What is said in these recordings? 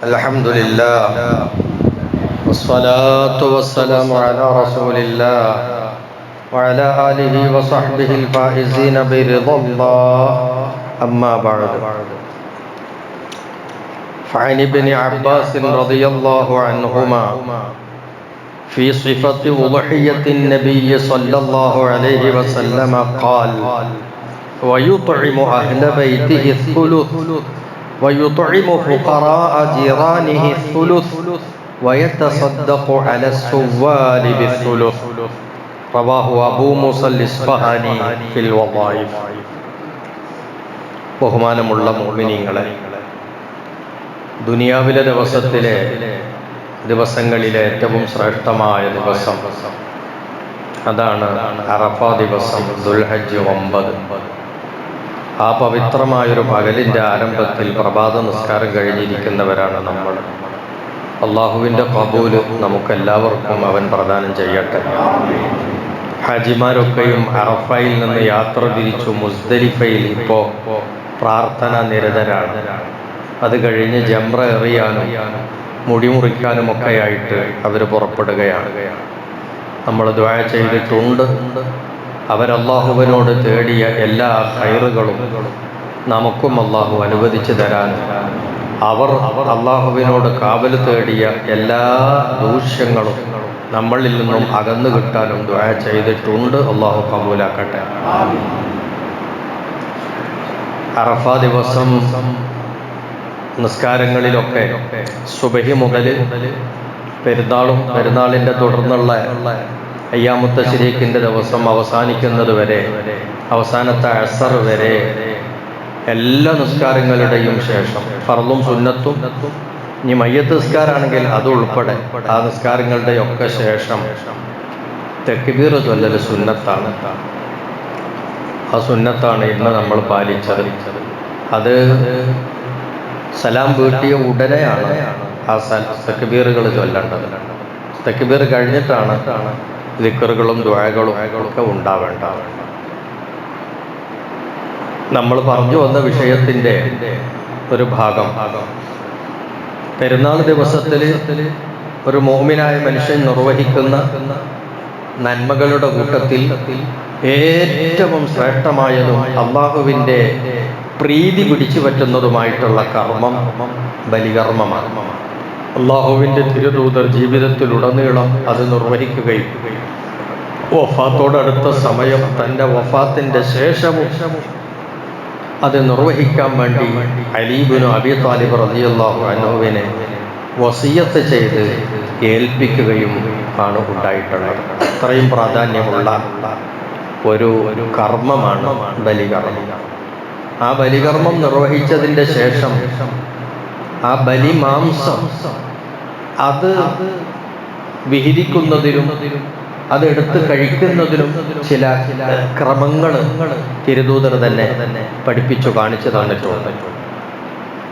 الحمد لله والصلاة والسلام على رسول الله وعلى آله وصحبه الفائزين برضا الله. أما بعد. فعن ابن عباس رضي الله عنهما في صفة أضحية النبي صلى الله عليه وسلم قال ويطعم أهل بيته الثلث ويطعم فقراء جيرانه الثلث ويتصدق على السوال بالثلث رواه أبو موسى الإصفهاني في الوظائف ബഹുമാനമുള്ള മോമിനിങ്ങളെ ദുനിയാവിലെ ദിവസത്തിലെ ദിവസങ്ങളിലെ ഏറ്റവും ശ്രേഷ്ഠമായ ദിവസം അതാണ് അറഫ ദിവസം ദുൽഹജ്ജ് ഒമ്പത് ആ പവിത്രമായൊരു പകലിന്റെ ആരംഭത്തിൽ പ്രഭാത നിസ്കാരം കഴിഞ്ഞിരിക്കുന്നവരാണ് നമ്മൾ. അള്ളാഹുവിന്റെ കബൂൽ നമുക്കെല്ലാവർക്കും അവൻ പ്രദാനം ചെയ്യട്ടെ. ഹാജിമാരൊക്കെയും അറഫയിൽ നിന്ന് യാത്ര തിരിച്ചു മുസ്ദലിഫയിൽ ഇപ്പോൾ പ്രാർത്ഥന നിരതരാണ്. അത് കഴിഞ്ഞ് ജംറ എറിയാനും മുടി മുറിക്കാനും ഒക്കെയായിട്ട് അവർ പുറപ്പെടുകയാണ്. നമ്മൾ ദ്വായ ചെയ്തിട്ടുണ്ട്. അവരല്ലാഹുവിനോട് തേടിയ എല്ലാ ഹൈറുകളും നമുക്കും അള്ളാഹു അനുവദിച്ചു തരാൻ. അവർ അള്ളാഹുവിനോട് കാവൽ തേടിയ എല്ലാ ദൂഷ്യങ്ങളും നമ്മളിൽ നിന്നും അകന്നു കിട്ടാനും ദ്വായ ചെയ്തിട്ടുണ്ട്. അള്ളാഹു കബൂലാക്കട്ടെ. അറഫ ദിവസം നിസ്കാരങ്ങളിലൊക്കെ സുബഹി മുതൽ പെരുന്നാളും പെരുന്നാളിന്റെ തുടർന്നുള്ള അയ്യാമുത്ത ശരീഖിന്റെ ദിവസം അവസാനിക്കുന്നത് വരെ അവസാനത്തെ അസർ വരെ എല്ലാ നിസ്കാരങ്ങളുടെയും ശേഷം ഫറലും സുന്നത്തും ഇനി മയ്യത്ത് നിസ്കാരാണെങ്കിൽ അതുൾപ്പെടെ ആ നിസ്കാരങ്ങളുടെ ഒക്കെ ശേഷം തെക്കുബീർ ചൊല്ലൽ സുന്നത്താണ്. ആ സുന്നത്താണ് ഇന്ന് നമ്മൾ പാലിച്ചത്. അത് സലാം വീട്ടിയ ഉടനെയാണ് ആ തെക്കുബീറുകൾ ചൊല്ലേണ്ടത്. തെക്കുബീർ കഴിഞ്ഞിട്ടാണ് ദിക്കറുകളും ദ്വായകളും ഒക്കെ ഉണ്ടാവേണ്ട. നമ്മൾ പറഞ്ഞു വന്ന വിഷയത്തിന്റെ ഒരു ഭാഗം. പെരുന്നാൾ ദിവസത്തിൽ ഒരു മോമിനായ മനുഷ്യൻ നിർവഹിക്കുന്ന നന്മകളുടെ കൂട്ടത്തിൽ ഏറ്റവും ശ്രേഷ്ഠമായതും അള്ളാഹുവിന്റെ പ്രീതി പിടിച്ചു പറ്റുന്നതുമായിട്ടുള്ള കർമ്മം ബലികർമ്മമാണ്. അള്ളാഹുവിന്റെ തിരുദൂതർ ജീവിതത്തിലുടനീളം അത് നിർവഹിക്കുകയും വഫാത്തോടടുത്ത സമയം തന്റെ വഫാത്തിന്റെ ശേഷവും അത് നിർവഹിക്കാൻ വേണ്ടി അലീബിനു അബി താലിബ് റതിയല്ലാഹു അനുവിനെ വസീയത്ത് ചെയ്ത് ഏൽപ്പിക്കുകയും ആണ് ഉണ്ടായിട്ടുള്ളത്. അത്രയും പ്രാധാന്യമുള്ള ഒരു ഒരു കർമ്മമാണ് ബലികർമ്മം. ആ ബലികർമ്മം നിർവഹിച്ചതിന്റെ ശേഷം ആ ബലി മാംസം അത് വിഹരിക്കുന്നതിലും അത് എടുത്ത് കഴിക്കുന്നതിനും ചില ക്രമങ്ങൾ തിരുദൂതർ തന്നെ പഠിപ്പിച്ചു കാണിച്ചു തന്നിട്ടുണ്ട്.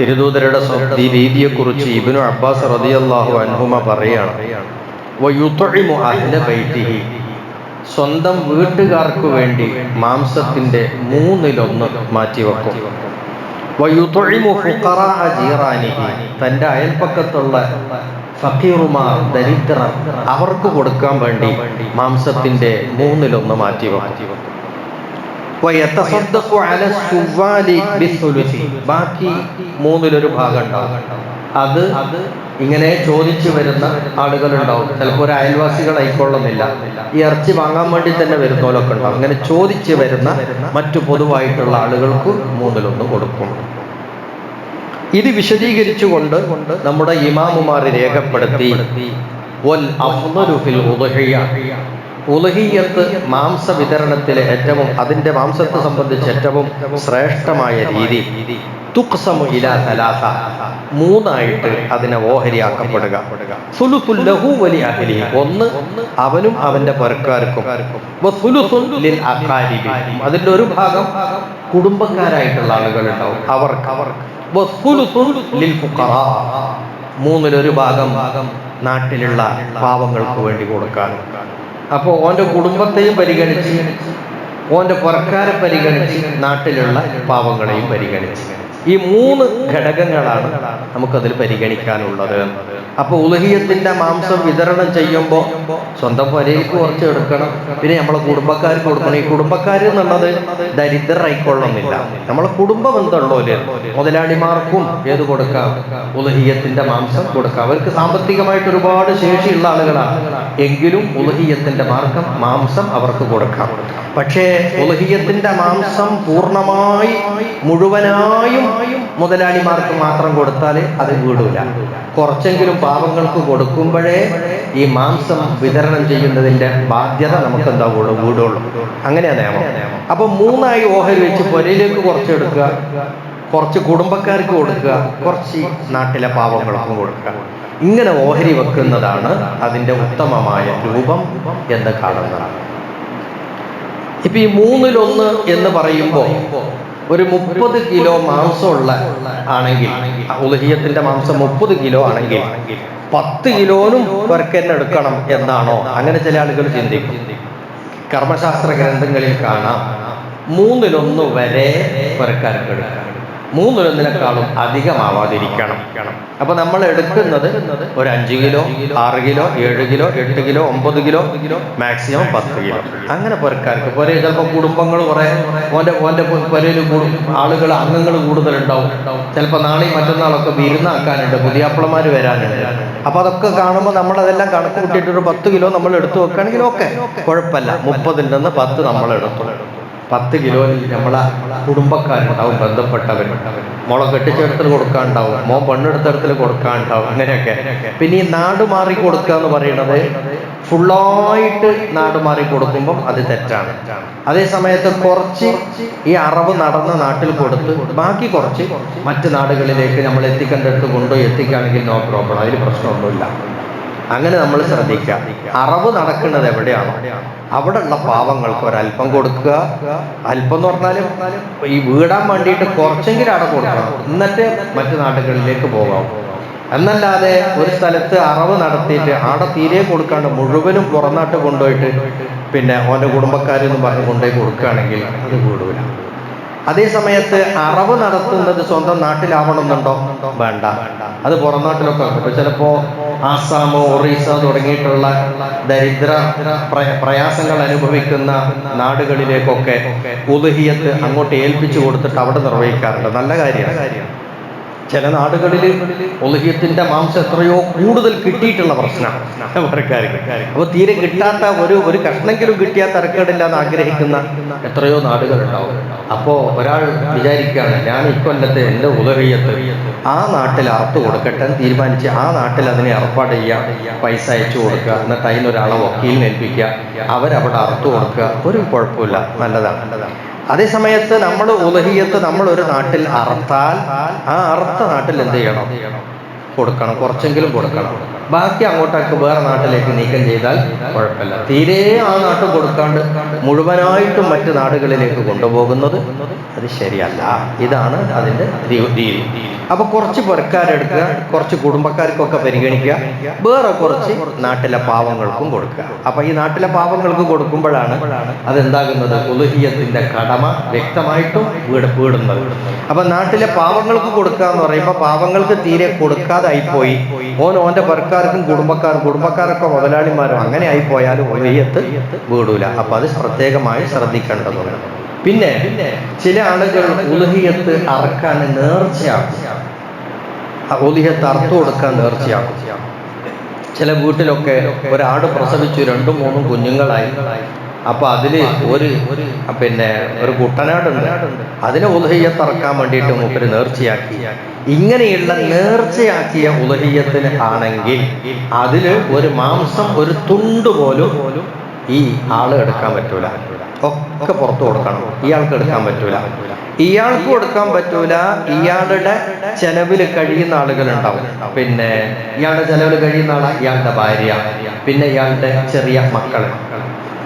തിരുദൂതരുടെ ഈ രീതിയെക്കുറിച്ച് ഇബിനു അബ്ബാസ് റതിയല്ലാഹു അൻഹുമ പറയാണ്. സ്വന്തം വീട്ടുകാർക്ക് വേണ്ടി മാംസത്തിന്റെ മൂന്നിലൊന്ന് മാറ്റിവെക്കും. തന്റെ അയൽപ്പക്കത്തുള്ള ഫക്കീറുമാർ ദരിദ്രർ അവർക്ക് കൊടുക്കാൻ വേണ്ടി മാംസത്തിന്റെ മൂന്നിലൊന്ന് മാറ്റി വെക്കും ബാക്കി മൂന്നിലൊരു ഭാഗം ഉണ്ടാവും അത് ഇങ്ങനെ ചോദിച്ചു വരുന്ന ആളുകളുണ്ടാവും. ചിലപ്പോൾ ഒരു അയൽവാസികളായിക്കൊള്ളുന്നില്ല. ഈ ഇറച്ചി വാങ്ങാൻ വേണ്ടി തന്നെ വരുന്നവരൊക്കെ ഉണ്ടാവും. അങ്ങനെ ചോദിച്ചു വരുന്ന മറ്റു പൊതുവായിട്ടുള്ള ആളുകൾക്ക് മൂന്നിലൊന്ന് കൊടുക്കും. ഇത് വിശദീകരിച്ചുകൊണ്ട് നമ്മുടെ ഇമാമുമാർ രേഖപ്പെടുത്തി. ഉലഹിയത്ത് മാംസ വിതരണത്തിലെ ഏറ്റവും അതിന്റെ മാംസത്തെ സംബന്ധിച്ച് ഏറ്റവും ശ്രേഷ്ഠമായ രീതി. തുക്സമു ഇല മൂന്നായിട്ട് അതിനെ ഓഹരിയാക്കപ്പെടുക. ഒന്ന് അവനും അവന്റെ പുരക്കാർക്കും. അതിന്റെ ഒരു ഭാഗം കുടുംബക്കാരായിട്ടുള്ള ആളുകൾ ഉണ്ടാവും അവർക്ക് അവർക്ക് മൂന്നിലൊരു ഭാഗം നാട്ടിലുള്ള പാവങ്ങൾക്ക് വേണ്ടി കൊടുക്കാനും. അപ്പോൾ ഓന്റെ കുടുംബത്തെയും പരിഗണിച്ച് ഓന്റെ പുറക്കാരെ പരിഗണിച്ച് നാട്ടിലുള്ള പാവങ്ങളെയും പരിഗണിച്ച്. ഈ മൂന്ന് ഘടകങ്ങളാണ് നമുക്കതിൽ പരിഗണിക്കാനുള്ളത്. അപ്പൊ ഉലഹിയത്തിന്റെ മാംസം വിതരണം ചെയ്യുമ്പോൾ സ്വന്തം പുരയിലേക്ക് കുറച്ച് എടുക്കണം. പിന്നെ നമ്മളെ കുടുംബക്കാർക്ക് കൊടുക്കണം. ഈ കുടുംബക്കാർ എന്നുള്ളത് ദരിദ്രരായിക്കൊള്ളുന്നില്ല നമ്മളെ കുടുംബ ബന്ധമുള്ളവര് മുതലാളിമാർക്കും ഏത് കൊടുക്കാം? ഉലഹിയത്തിന്റെ മാംസം കൊടുക്കാം. അവർക്ക് സാമ്പത്തികമായിട്ട് ഒരുപാട് ശേഷിയുള്ള ആളുകളാണ്. എങ്കിലും ഉലഹിയത്തിന്റെ മാർഗം മാംസം അവർക്ക് കൊടുക്കാം. പക്ഷേ ഉലഹിയത്തിന്റെ മാംസം പൂർണമായി മുഴുവനായും മുതലാളിമാർക്ക് മാത്രം കൊടുത്താൽ അത് വീടൂല. കുറച്ചെങ്കിലും പാവങ്ങൾക്ക് കൊടുക്കുമ്പോഴേ ഈ മാംസം വിതരണം ചെയ്യുന്നതിന്റെ ബാധ്യത നമുക്ക് എന്താവുള്ളൂ വീടുള്ളൂ. അങ്ങനെയാ നിയമം. അപ്പൊ മൂന്നായി ഓഹരി വെച്ച് പുരയിലേക്ക് കുറച്ചെടുക്കുക കുറച്ച് കുടുംബക്കാർക്ക് കൊടുക്കുക കുറച്ച് നാട്ടിലെ പാവങ്ങൾക്കും കൊടുക്കുക. ഇങ്ങനെ ഓഹരി വെക്കുന്നതാണ് അതിന്റെ ഉത്തമമായ രൂപം എന്ന് കാണുന്നതാണ്. ഇപ്പൊ ഈ മൂന്നിലൊന്ന് എന്ന് പറയുമ്പോൾ ഒരു മുപ്പത് കിലോ മാംസമുള്ള ആണെങ്കിൽ ഉലഹിയത്തിന്റെ മാംസം മുപ്പത് കിലോ ആണെങ്കിൽ പത്ത് കിലോനും പേർക്ക് തന്നെ എടുക്കണം എന്നാണോ? അങ്ങനെ ചില ആളുകൾ ചിന്തിക്കും. കർമ്മശാസ്ത്ര ഗ്രന്ഥങ്ങളിൽ കാണാം മൂന്നിലൊന്ന് വരെ പേർക്കാർക്ക് എടുക്കാം മൂന്നിലൊന്നിനേക്കാളും അധികമാവാതിരിക്കണം. അപ്പൊ നമ്മൾ എടുക്കുന്നത് ഒരു അഞ്ച് കിലോ ആറ് കിലോ ഏഴ് കിലോ എട്ട് കിലോ ഒമ്പത് കിലോ മാക്സിമം പത്ത് കിലോ. അങ്ങനെ പുരക്കാർക്ക്. പുര ചിലപ്പോൾ കുടുംബങ്ങൾ കുറെ ഓന്റെ ഓന്റെ പുരയിൽ ആളുകൾ അംഗങ്ങൾ കൂടുതലുണ്ടാവും. ചിലപ്പോൾ നാളെയും മറ്റന്നാളൊക്കെ വിരുന്നാക്കാനുണ്ട് പുതിയാപ്പിളമാർ വരാനുണ്ട്. അപ്പൊ അതൊക്കെ കാണുമ്പോൾ നമ്മൾ അതെല്ലാം കണക്ക് കൂട്ടിയിട്ട് ഒരു പത്ത് കിലോ നമ്മൾ എടുത്തു വെക്കുകയാണെങ്കിൽ ഓക്കെ. കുഴപ്പമില്ല. മുപ്പതിൽ നിന്ന് പത്ത് നമ്മൾ എടുത്തു പത്ത് കിലോയിൽ നമ്മളെ കുടുംബക്കാരുണ്ടാവും ബന്ധപ്പെട്ടവർ മോളെ കെട്ടിച്ചെടുത്തിൽ കൊടുക്കാനുണ്ടാവും മോൻ പെണ്ണെടുത്തിടത്തിൽ കൊടുക്കാനുണ്ടാവും അങ്ങനെയൊക്കെ. പിന്നെ ഈ നാട് മാറി കൊടുക്കുക എന്ന് പറയുന്നത് ഫുള്ളായിട്ട് നാട് മാറി കൊടുക്കുമ്പം അത് തെറ്റാണ്. അതേ സമയത്ത് കുറച്ച് ഈ അറവ് നടന്ന നാട്ടിൽ കൊടുത്ത് ബാക്കി കുറച്ച് മറ്റു നാടുകളിലേക്ക് നമ്മൾ എത്തിക്കേണ്ടടുത്ത് കൊണ്ടുപോയി എത്തിക്കുകയാണെങ്കിൽ നോ പ്രോബ്ലം അതിൽ പ്രശ്നമൊന്നുമില്ല. അങ്ങനെ നമ്മൾ ശ്രദ്ധിക്കുക. അറവ് നടക്കുന്നത് എവിടെയാണോ? അവിടെ ഉള്ള പാവങ്ങൾക്ക് ഒരല്പം കൊടുക്കുക. അല്പം എന്ന് പറഞ്ഞാലും ഈ വീടാൻ വേണ്ടിയിട്ട് കുറച്ചെങ്കിലും അവിടെ കൊടുക്കണം. എന്നിട്ട് മറ്റു നാടുകളിലേക്ക് പോകാം. എന്നല്ലാതെ ഒരു സ്ഥലത്ത് അറവ് നടത്തിയിട്ട് ആടെ തീരെ കൊടുക്കാണ്ട് മുഴുവനും പുറന്നാട്ട് കൊണ്ടുപോയിട്ട് പിന്നെ ഓന്റെ കുടുംബക്കാരെന്ന് പറഞ്ഞ് കൊണ്ടുപോയി കൊടുക്കുകയാണെങ്കിൽ അത് വീടൂല അതേ സമയത്ത് അറവ് നടത്തുന്നത് സ്വന്തം നാട്ടിലാവണമെന്നുണ്ടോ? വേണ്ട. അത് പുറം നാട്ടിലൊക്കെ ഇപ്പൊ ചിലപ്പോ ആസാമോ ഒറീസ തുടങ്ങിയിട്ടുള്ള ദരിദ്ര പ്ര- പ്രയാസങ്ങൾ അനുഭവിക്കുന്ന നാടുകളിലേക്കൊക്കെ ഉദഹിയത്ത് അങ്ങോട്ട് ഏൽപ്പിച്ചു കൊടുത്തിട്ട് അവിടെ നിർവഹിക്കാറുണ്ട്. നല്ല കാര്യമാണ്. ചില നാടുകളിൽ ഒലുഹിയത്തിന്റെ മാംസം എത്രയോ കൂടുതൽ കിട്ടിയിട്ടുള്ള പ്രശ്നമാണ് അപ്പൊ തീരെ കിട്ടാത്ത ഒരു ഒരു കഷ്ണെങ്കിലും കിട്ടിയാൽ തരക്കേടില്ല എന്ന് ആഗ്രഹിക്കുന്ന എത്രയോ നാടുകളുണ്ടാവും. അപ്പോ ഒരാൾ വിചാരിക്കുകയാണ് ഞാൻ ഇക്കൊല്ലത്തെ എന്റെ ഉദഹിയത്ത് ആ നാട്ടിൽ അറുത്ത് കൊടുക്കട്ടെ തീരുമാനിച്ച് ആ നാട്ടിൽ അതിനെ ഏർപ്പാട് ചെയ്യുക പൈസ അയച്ചു കൊടുക്കുക എന്നിട്ട് അതിനൊരാളെ വക്കീലിനേൽപ്പിക്കുക അവരവിടെ അറുത്ത് കൊടുക്കുക. ഒരു കുഴപ്പമില്ല. നല്ലതാണ് നല്ലതാണ്. അതേ സമയത്ത് നമ്മൾ ഉലഹിയത്ത് നമ്മൾ ഒരു നാട്ടിൽ അറുത്താൽ ആ അറുത്ത നാട്ടിൽ എന്ത് ചെയ്യണം? കൊടുക്കണം. കുറച്ചെങ്കിലും കൊടുക്കണം. ബാക്കി അങ്ങോട്ടേക്ക് വേറെ നാട്ടിലേക്ക് നീക്കം ചെയ്താൽ കുഴപ്പമില്ല. തീരെ ആ നാട്ടിൽ കൊടുക്കാണ്ട് മുഴുവനായിട്ടും മറ്റ് നാടുകളിലേക്ക് കൊണ്ടുപോകുന്നത് അത് ശരിയല്ല. ഇതാണ് അതിന്റെ രീതി. അപ്പൊ കുറച്ച് പുരക്കാരെടുക്കുക കുറച്ച് കുടുംബക്കാർക്കൊക്കെ പരിഗണിക്കുക വേറെ കുറച്ച് നാട്ടിലെ പാവങ്ങൾക്കും കൊടുക്കുക. അപ്പൊ ഈ നാട്ടിലെ പാവങ്ങൾക്ക് കൊടുക്കുമ്പോഴാണ് അതെന്താകുന്നത്? ഉലുഹിയത്തിന്റെ കടമ വ്യക്തമായിട്ടും വീട് വീടുന്നത് അപ്പൊ നാട്ടിലെ പാവങ്ങൾക്ക് കൊടുക്കുക എന്ന് പറയുമ്പോൾ പാവങ്ങൾക്ക് തീരെ കൊടുക്കാതായി പോയി ഓൻ ഓന്റെ പെരക്കാർക്കും കുടുംബക്കാർക്കും കുടുംബക്കാരൊക്കെ മുതലാളിമാരും അങ്ങനെ ആയി പോയാലും ഒരയ്യത്ത് വീടൂല. അപ്പൊ അത് പ്രത്യേകമായി ശ്രദ്ധിക്കേണ്ടതുണ്ട്. പിന്നെ ചില ആളുകൾ ഉലഹിയത്ത് അറക്കാൻ നേർച്ചയാക്കും. ഉലഹിയത്ത് അറുത്തു കൊടുക്കാൻ നേർച്ചയാക്കും. ചില വീട്ടിലൊക്കെ ഒരാട് പ്രസവിച്ചു രണ്ടും മൂന്നും കുഞ്ഞുങ്ങളായി. അപ്പൊ അതിൽ ഒരു പിന്നെ ഒരു കുട്ടനാടുണ്ട്. അതിനെ ഉലഹിയത്ത് തറക്കാൻ വേണ്ടിയിട്ട് മൂപ്പര് നേർച്ചയാക്കി. ഇങ്ങനെയുള്ള നേർച്ചയാക്കിയ ഉലഹിയത്തിന് ആണെങ്കിൽ അതിൽ ഒരു മാംസം ഒരു തുണ്ട് പോലും ഈ ആൾ എടുക്കാൻ പറ്റൂല. ഒക്കെ പുറത്തു കൊടുക്കണം. ഇയാൾക്ക് എടുക്കാൻ പറ്റൂല. ഇയാൾക്ക് കൊടുക്കാൻ പറ്റൂല. ഇയാളുടെ ചെലവിൽ കഴിയുന്ന ആളുകൾ ഉണ്ടാവും പിന്നെ ഇയാളുടെ ചെലവിൽ കഴിയുന്ന ആളാണ് ഇയാളുടെ ഭാര്യ. പിന്നെ ഇയാളുടെ ചെറിയ മക്കൾ.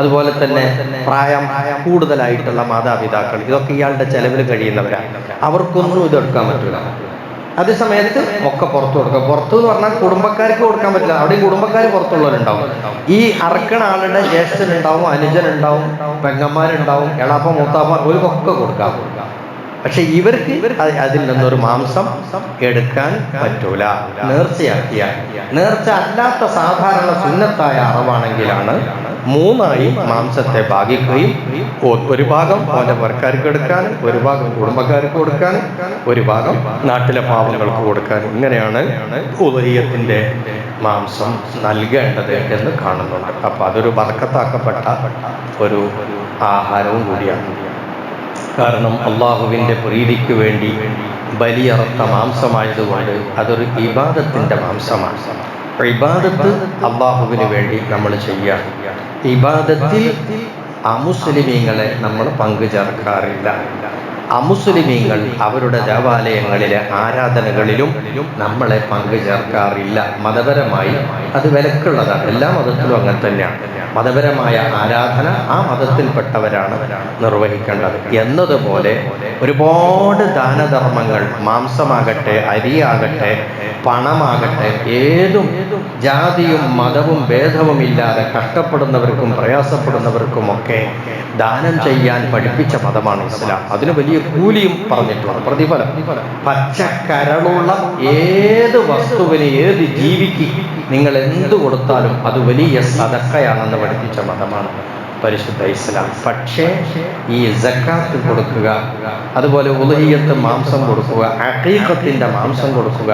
അതുപോലെ തന്നെ പ്രായം കൂടുതലായിട്ടുള്ള മാതാപിതാക്കൾ. ഇതൊക്കെ ഇയാളുടെ ചെലവിൽ കഴിയുന്നവരാണ് അവർക്കൊന്നും ഇത് എടുക്കാൻ പറ്റില്ല അതേ സമയത്ത് ഒക്കെ പുറത്തു കൊടുക്കുക പുറത്തു എന്ന് പറഞ്ഞാൽ കുടുംബക്കാർക്ക് കൊടുക്കാൻ പറ്റില്ല. അവിടെയും കുടുംബക്കാർ പുറത്തുള്ളവരുണ്ടാവും. ഈ അറക്കണ ആളുടെ ജ്യേഷ്ഠനുണ്ടാവും അനുജനുണ്ടാവും പെങ്ങന്മാരുണ്ടാവും എളാപ്പ മൂത്താപ്പ അവർക്കൊക്കെ കൊടുക്കാം. പക്ഷെ ഇവർക്ക് അത് അതിൽ നിന്നൊരു മാംസം എടുക്കാൻ പറ്റൂല. നേർച്ചയാക്കിയ നേർച്ച അല്ലാത്ത സാധാരണ സുന്നത്തായ അറവാണെങ്കിലാണ് മൂന്നായി മാംസത്തെ ഭാഗിക്കുകയും ഒരു ഭാഗം അവന്റെ വർക്കാർക്ക് എടുക്കാനും ഒരു ഭാഗം കുടുംബക്കാർക്ക് കൊടുക്കാൻ ഒരു ഭാഗം നാട്ടിലെ പാവങ്ങൾക്ക് കൊടുക്കാൻ ഇങ്ങനെയാണ് ഉദയത്തിന്റെ മാംസം നൽകേണ്ടത് എന്ന് കാണുന്നുണ്ട്. അപ്പം അതൊരു വർക്കത്താക്കപ്പെട്ട ഒരു ആഹാരവും കൂടിയാണ്. കാരണം അള്ളാഹുവിന്റെ പ്രീതിക്ക് വേണ്ടി ബലിയറത്ത മാംസമായതുകൊണ്ട് അതൊരു ഇബാദത്തിന്റെ മാംസമാണ്. ഇബാദത്ത് അള്ളാഹുവിന് വേണ്ടി നമ്മൾ ചെയ്യാം. ഇബാദത്തിൽ അമുസ്ലിമീങ്ങളെ നമ്മൾ പങ്കുചേർക്കാറില്ല. അമുസ്ലിമീങ്ങൾ അവരുടെ ദേവാലയങ്ങളിലെ ആരാധനകളിലും നമ്മളെ പങ്കുചേർക്കാറില്ല. മതപരമായി അത് വിലക്കുള്ളതാണ്. എല്ലാ മതത്തിലും അങ്ങനെ തന്നെയാണ്. മതപരമായ ആരാധന ആ മതത്തിൽപ്പെട്ടവരാണ് നിർവഹിക്കേണ്ടത്. എന്നതുപോലെ ഒരുപാട് ദാനധർമ്മങ്ങൾ. മാംസമാകട്ടെ അരിയാകട്ടെ പണമാകട്ടെ ഏതും ജാതിയും മതവും ഭേദവും ഇല്ലാതെ കഷ്ടപ്പെടുന്നവർക്കും പ്രയാസപ്പെടുന്നവർക്കും ഒക്കെ ദാനം ചെയ്യാൻ പഠിപ്പിച്ച മതമാണ് ഇസ്ലാം. അതിന് വലിയ കൂലിയും പറഞ്ഞിട്ടുള്ള പ്രതിഫലം. പച്ചക്കരളുള്ള ഏത് വസ്തുവിന് ഏത് ജീവിക്ക് നിങ്ങൾ എന്ത് കൊടുത്താലും അത് വലിയ സദക്കയാണെന്ന് പഠിപ്പിച്ച മതമാണ്. പരിശുദ്ധ ഇസ്ലാം. പക്ഷേ ഈ ജക്കാത്ത് കൊടുക്കുക അതുപോലെ ഉലഹിയത്ത് മാംസം കൊടുക്കുക അക്കീഖത്തിന്റെ മാംസം കൊടുക്കുക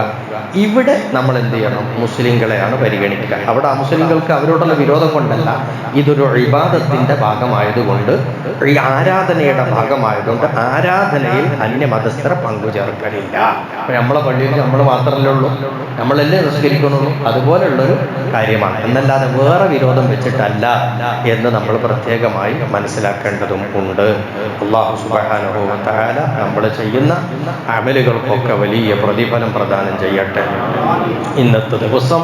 ഇവിടെ നമ്മൾ എന്ത് ചെയ്യണം? മുസ്ലിങ്ങളെയാണ് പരിഗണിക്കുക. അവിടെ മുസ്ലിങ്ങൾക്ക് അവരോടുള്ള വിരോധം കൊണ്ടല്ല. ഇതൊരു ഇബാദത്തിന്റെ ഭാഗമായതുകൊണ്ട് ഈ ആരാധനയുടെ ഭാഗമായതുകൊണ്ട് ആരാധനയിൽ അന്യമതസ്ഥരെ പങ്കുചേർക്കലില്ല. നമ്മളെ പള്ളിയിൽ നമ്മൾ മാത്രമല്ലേ ഉള്ളൂ. നമ്മളല്ലേ നിസ്കരിക്കുന്നുള്ളൂ. അതുപോലുള്ളൊരു കാര്യമാണ്. എന്നല്ലാതെ വേറെ വിരോധം വെച്ചിട്ടല്ല എന്ന് നമ്മൾ പ്രത്യേകമായി മനസ്സിലാക്കേണ്ടതും ഉണ്ട്. അള്ളാഹു സുബാനുഭവത്തായ നമ്മൾ ചെയ്യുന്ന അമലുകൾക്കൊക്കെ വലിയ പ്രതിഫലം പ്രദാനം ചെയ്യട്ടെ. ഇന്നത്തെ ദിവസം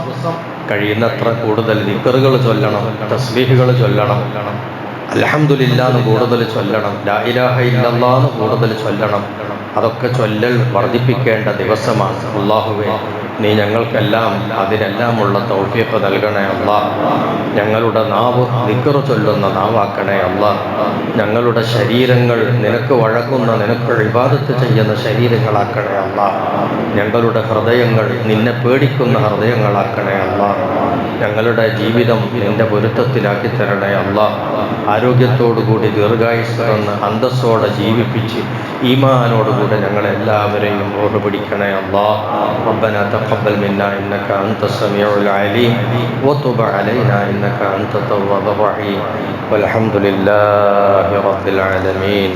കഴിയുന്നത്ര കൂടുതൽ ദിക്കറുകൾ ചൊല്ലണം തസ്ബീഹുകൾ ചൊല്ലണം. അലഹമുല്ലാന്ന് കൂടുതൽ ചൊല്ലണം. ലാ ഇലാഹ ഇല്ലല്ലാന്ന് കൂടുതൽ ചൊല്ലണം. അതൊക്കെ ചൊല്ലൽ വർദ്ധിപ്പിക്കേണ്ട ദിവസമാണ്. അള്ളാഹുവേ നീ ഞങ്ങൾക്കെല്ലാം അതിനെല്ലാമുള്ള തൗഫീഖ് നൽകണേ അല്ല. ഞങ്ങളുടെ നാവ് നിക്കറ് ചൊല്ലുന്ന നാവാക്കണേ അല്ല. ഞങ്ങളുടെ ശരീരങ്ങൾ നിനക്ക് വഴങ്ങുന്ന നിനക്ക് വിവാദത്ത് ചെയ്യുന്ന ശരീരങ്ങളാക്കണേ അല്ല. ഞങ്ങളുടെ ഹൃദയങ്ങൾ നിന്നെ പേടിക്കുന്ന ഹൃദയങ്ങളാക്കണേ അല്ല. ഞങ്ങളുടെ ജീവിതം നിന്റെ പൊരുത്തത്തിലാക്കി തരണേ അല്ല ആരോഗ്യത്തോടുകൂടി ദീർഘായുസ് തന്ന് അന്തസ്സോടെ ജീവിപ്പിച്ച് ഈമാനോടുകൂടെ ഞങ്ങളെല്ലാവരെയും ഓട് പിടിക്കണേ അല്ലാ ربنا تقبل منا إنك أنت السميع العليم وتب علينا إنك أنت التواب الرحيم والحمد لله رب العالمين